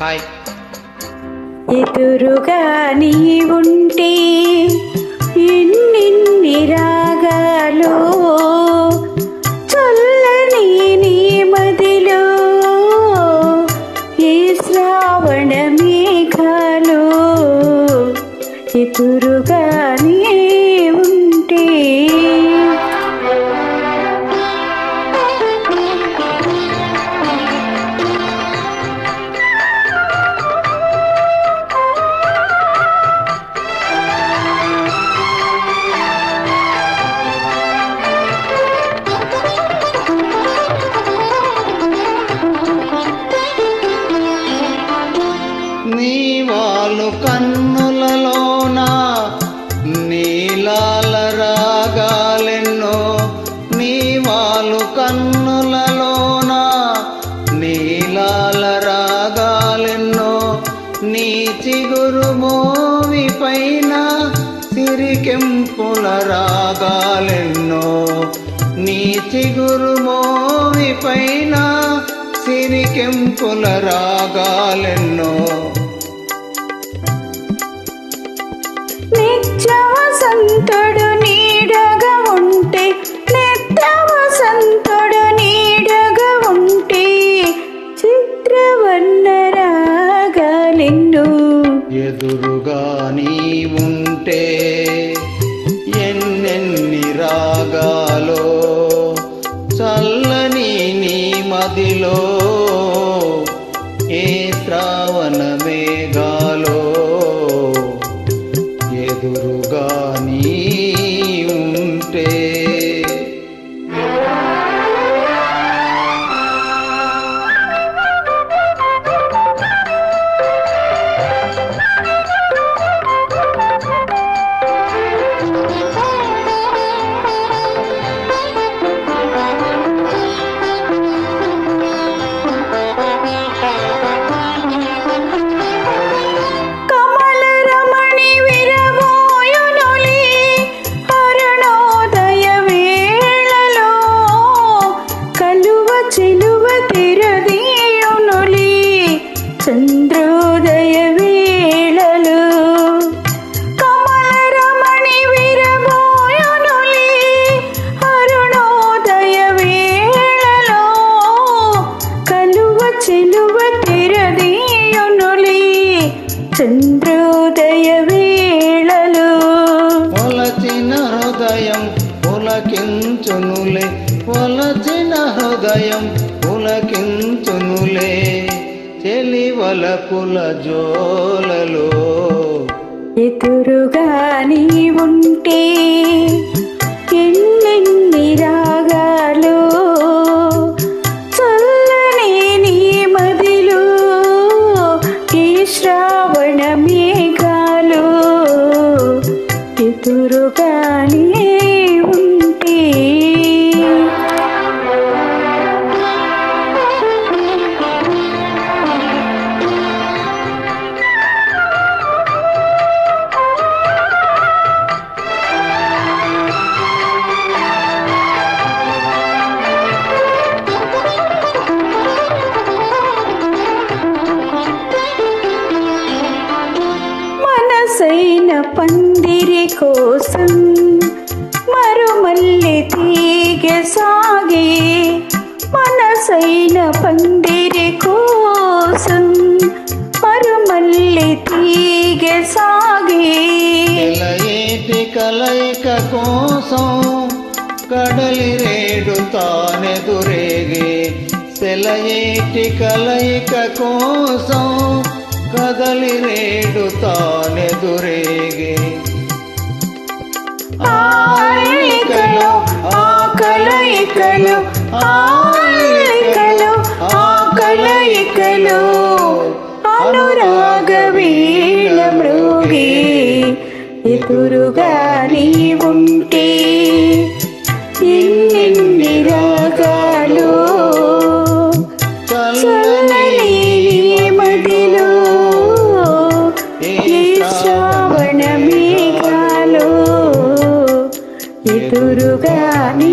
Hi ఎదురుగా నీ ఉంటే ఎన్నిన్ని రాగాలు చల్లని నీ మదిలో ఏ శ్రావణ మేఘాలు ఎదురుగా వాళ్ళు కన్నులలోన నీలాల రాగాలెన్నో నీ వాళ్ళు కన్నులలోన నీలాల రాగాలెన్నో నీ చిగురు మోవి పైన సిరికెంపుల రాగాలెన్నో నీ చిగురు మోవి పైన సిరికెంపుల రాగాలెన్నో వసంతుడు నీడగా ఉంటే నిత్య వసంతుడు నీడగా ఉంటే చిత్రవర్ణ రాగాలెన్ను ఎదురుగా నీ ఉంటే ఎన్నెన్ని రాగాలో చల్లని నీ మదిలో చంద్రోదయ వేళలో కమలరమణి రమణి అరుణోదయ వేళలో కలువ చెలువ తిరదీయునులి చంద్రోదయ వేళలో పొలచిన హృదయం పులకించునులే పొలచిన హృదయం పులకించునులే. చెలివల పుల జోలలో. ఎదురుగా నీ ఉంటే ఎన్నెన్ని రాగాలు చల్లని నీ మదిలో ఈ శ్రావణ మేఘాలు. ఎదురుగా నీ కోసం మరుమల్లి తీగ సాగి మనసైన పందిరి కోసం మరుమల్లి తీగ సాగి. ఎలయేటి కలయిక కోసం కడలి రేడు తానెదురేగే సెలయేటి కలయిక కోసం కదలి రేడు తానెదురేగే ఆలికలు ఆ కలయికలు ఆలికలు ఆ కలయికలు అనురాగ వీణ మృగి ఎదురుగా నీవు എതുരുക നീ